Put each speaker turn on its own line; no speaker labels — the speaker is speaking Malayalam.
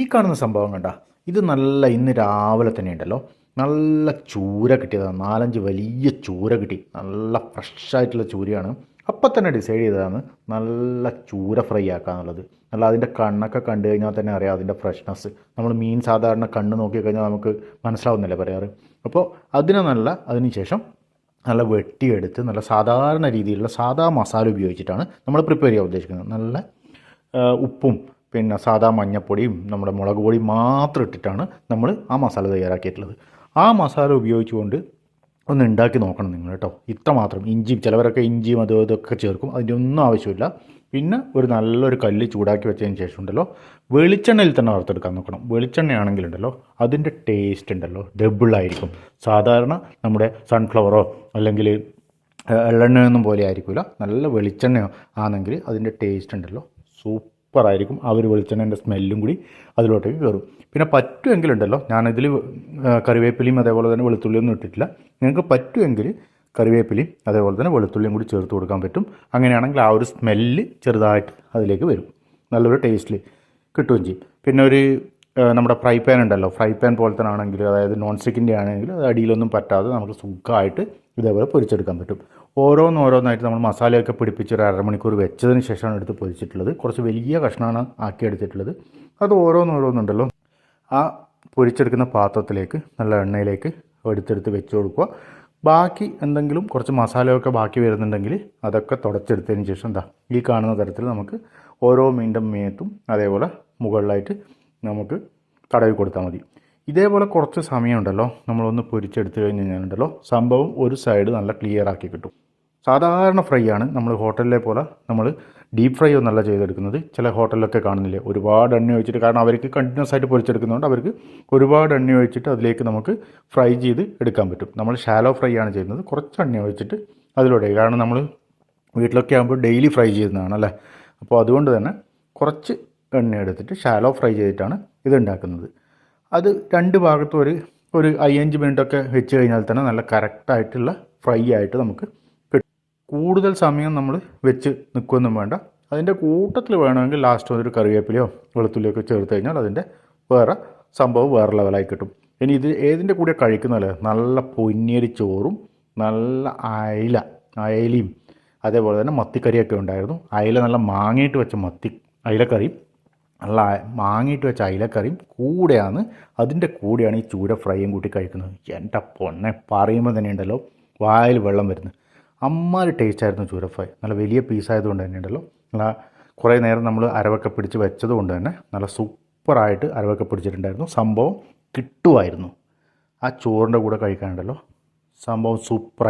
ഈ കാണുന്ന സംഭവം കണ്ട ഇത് നല്ല ഇന്ന് രാവിലെ തന്നെ ഉണ്ടല്ലോ. നല്ല ചൂര കിട്ടിയതാണ് നാലഞ്ച് വലിയ ചൂര കിട്ടി. നല്ല ഫ്രഷായിട്ടുള്ള ചൂരയാണ്. അപ്പം തന്നെ ഡിസൈഡ് ചെയ്തതാണ് നല്ല ചൂര ഫ്രൈ ആക്കാന്നുള്ളത്. നല്ല അതിന്റെ കണ്ണൊക്കെ കണ്ടു കഴിഞ്ഞാൽ തന്നെ അറിയാം അതിന്റെ ഫ്രഷ്നെസ് നമ്മൾ മീൻ സാധാരണ കണ്ണ് നോക്കി കഴിഞ്ഞാൽ നമുക്ക് മനസ്സിലാവുന്നില്ല പറയാറ്. അപ്പോൾ അതിനെ നല്ല അതിന് ശേഷം നല്ല വെട്ടിയെടുത്ത് നല്ല സാധാരണ രീതിയിലുള്ള സാധാ മസാല ഉപയോഗിച്ചിട്ടാണ് നമ്മൾ പ്രിപ്പയർ ചെയ്യാൻ ഉദ്ദേശിക്കുന്നത്. നല്ല ഉപ്പും പിന്നെ സാധാ മഞ്ഞപ്പൊടിയും നമ്മുടെ മുളക് പൊടിയും മാത്രം ഇട്ടിട്ടാണ് നമ്മൾ ആ മസാല തയ്യാറാക്കിയിട്ടുള്ളത്. ആ മസാല ഉപയോഗിച്ചുകൊണ്ട് ഒന്ന് ഉണ്ടാക്കി നോക്കണം നിങ്ങൾ കേട്ടോ. ഇത്ര മാത്രം. ഇഞ്ചിയും ചിലവരൊക്കെ ഇഞ്ചിയും അതും ഇതൊക്കെ ചേർക്കും. അതിന്റെ ഒന്നും ആവശ്യമില്ല. പിന്നെ ഒരു നല്ലൊരു കല്ല് ചൂടാക്കി വെച്ചതിന് ശേഷം ഉണ്ടല്ലോ വെളിച്ചെണ്ണയിൽ തന്നെ വറുത്തെടുക്കാൻ നോക്കണം. വെളിച്ചെണ്ണയാണെങ്കിലുണ്ടല്ലോ അതിന്റെ ടേസ്റ്റ് ഉണ്ടല്ലോ ഡബിളായിരിക്കും സാധാരണ നമ്മുടെ സൺഫ്ലവറോ അല്ലെങ്കിൽ എള്ളെണ്ണയൊന്നും പോലെ ആയിരിക്കില്ല. നല്ല വെളിച്ചെണ്ണയോ ആണെങ്കിൽ അതിന്റെ ടേസ്റ്റ് ഉണ്ടല്ലോ. സൂപ്പറായിരിക്കും. ആ ഒരു വെളിച്ചെണ്ണേന്റെ സ്മെല്ലും കൂടി അതിലോട്ടേക്ക് കയറും പിന്നെ പറ്റുമെങ്കിലുണ്ടല്ലോ ഞാനിതിൽ കറിവേപ്പിലയും അതേപോലെ തന്നെ വെളുത്തുള്ളിയൊന്നും ഇട്ടിട്ടില്ല. നിങ്ങൾക്ക് പറ്റുമെങ്കിൽ കറിവേപ്പിലയും അതേപോലെ തന്നെ വെളുത്തുള്ളിയും കൂടി ചേർത്ത് കൊടുക്കാൻ പറ്റും. അങ്ങനെയാണെങ്കിൽ ആ ഒരു സ്മെല്ല് ചെറുതായിട്ട് അതിലേക്ക് വരും. നല്ലൊരു ടേസ്റ്റിൽ കിട്ടുകയും ചെയ്യും. പിന്നെ ഒരു നമ്മുടെ ഫ്രൈ പാൻ ഉണ്ടല്ലോ ഫ്രൈ പാൻ പോലത്തെ ആണെങ്കിൽ അതായത് നോൺ സ്റ്റിക്കിന്റെ ആണെങ്കിൽ അത് അടിയിലൊന്നും പറ്റാതെ നമുക്ക് സുഖമായിട്ട് ഇതേപോലെ പൊരിച്ചെടുക്കാൻ പറ്റും. ഓരോന്നോരോന്നായിട്ട് നമ്മൾ മസാലയൊക്കെ പിടിപ്പിച്ച് ഒരു അരമണിക്കൂർ വെച്ചതിന് ശേഷമാണ് എടുത്ത് പൊരിച്ചിട്ടുള്ളത്. കുറച്ച് വലിയ കഷ്ണമാണ് ആക്കി എടുത്തിട്ടുള്ളത്. അത് ഓരോന്നോരോന്നുണ്ടല്ലോ ആ പൊരിച്ചെടുക്കുന്ന പാത്രത്തിലേക്ക് നല്ല എണ്ണയിലേക്ക് എടുത്തെടുത്ത് വെച്ച് കൊടുക്കുക. ബാക്കി എന്തെങ്കിലും കുറച്ച് മസാലയൊക്കെ ബാക്കി വരുന്നുണ്ടെങ്കിൽ അതൊക്കെ തുടച്ചെടുത്തതിന് ശേഷം എന്താ ഈ കാണുന്ന തരത്തിൽ നമുക്ക് ഓരോ മീന്റെ മേത്തും അതേപോലെ മുകളിലായിട്ട് നമുക്ക് തടവി കൊടുത്താൽ മതി. ഇതേപോലെ കുറച്ച് സമയമുണ്ടല്ലോ. നമ്മളൊന്ന് പൊരിച്ചെടുത്ത് കഴിഞ്ഞ് കഴിഞ്ഞാലുണ്ടല്ലോ. സംഭവം ഒരു സൈഡ് നല്ല ക്ലിയർ ആക്കി കിട്ടും. സാധാരണ ഫ്രൈ ആണ് നമ്മൾ ഹോട്ടലിലെ പോലെ നമ്മൾ ഡീപ്പ് ഫ്രൈ ഒന്നല്ല ചെയ്തെടുക്കുന്നത്. ചില ഹോട്ടലിലൊക്കെ കാണുന്നില്ലേ? ഒരുപാട് എണ്ണ ഒഴിച്ചിട്ട് കാരണം അവർക്ക് കണ്ടിന്യൂസ് ആയിട്ട് പൊരിച്ചെടുക്കുന്നതുകൊണ്ട് അവർക്ക് ഒരുപാട് എണ്ണ ഒഴിച്ചിട്ട് അതിലേക്ക് നമുക്ക് ഫ്രൈ ചെയ്ത് എടുക്കാൻ പറ്റും. നമ്മൾ ഷാലോ ഫ്രൈ ആണ് ചെയ്യുന്നത്. കുറച്ച് എണ്ണ ഒഴിച്ചിട്ട് അതിലൂടെ കാരണം നമ്മൾ വീട്ടിലൊക്കെ ആകുമ്പോൾ ഡെയിലി ഫ്രൈ ചെയ്യുന്നതാണ് അല്ലേ? അപ്പോൾ അതുകൊണ്ട് തന്നെ കുറച്ച് എണ്ണ എടുത്തിട്ട് ഷാലോ ഫ്രൈ ചെയ്തിട്ടാണ് ഇത് ഉണ്ടാക്കുന്നത്. അത് രണ്ട് ഭാഗത്തും ഒരു ഒരു അയ്യഞ്ച് മിനിറ്റൊക്കെ വെച്ച് കഴിഞ്ഞാൽ തന്നെ നല്ല കറക്റ്റായിട്ടുള്ള ഫ്രൈ ആയിട്ട് നമുക്ക് കിട്ടും. കൂടുതൽ സമയം നമ്മൾ വെച്ച് നിൽക്കുകയൊന്നും വേണ്ട. അതിന്റെ കൂട്ടത്തിൽ വേണമെങ്കിൽ ലാസ്റ്റ് ഒരു കറിവേപ്പിലയോ വെളുത്തുള്ളിയോ ഒക്കെ ചേർത്ത് കഴിഞ്ഞാൽ അതിന്റെ വേറെ സംഭവം വേറെ ലെവലായി കിട്ടും. ഇനി ഇത് ഏതിന്റെ കൂടെ കഴിക്കുന്നതല്ലേ നല്ല പൊന്നിയരി ചോറും നല്ല അയില അയലയും അതേപോലെ തന്നെ മത്തിക്കറിയൊക്കെ ഉണ്ടായിരുന്നു. അയില നല്ല മാങ്ങിയിട്ട് വെച്ച മത്തി അയിലക്കറിയും. നല്ല മാങ്ങിയിട്ട് വെച്ച അയിലക്കറിയും കൂടെയാണ് അതിന്റെ കൂടെയാണ് ഈ ചൂര ഫ്രൈയും കൂട്ടി കഴിക്കുന്നത്. എന്റെ പൊണ്ണെ പറയുമ്പോൾ തന്നെ ഉണ്ടല്ലോ വായിൽ വെള്ളം വരുന്നത് അമ്മാതിരി ടേസ്റ്റ് ആയിരുന്നു ചൂര ഫ്രൈ. നല്ല വലിയ പീസായതുകൊണ്ട് തന്നെ ഉണ്ടല്ലോ. നല്ല കുറേ നേരം നമ്മൾ അരവൊക്കെ പിടിച്ച് വെച്ചത് കൊണ്ട് തന്നെ നല്ല സൂപ്പറായിട്ട് അരവൊക്കെ പിടിച്ചിട്ടുണ്ടായിരുന്നു. സംഭവം കിട്ടുമായിരുന്നു. ആ ചോറിന്റെ കൂടെ കഴിക്കാനുണ്ടല്ലോ. സംഭവം സൂപ്പർ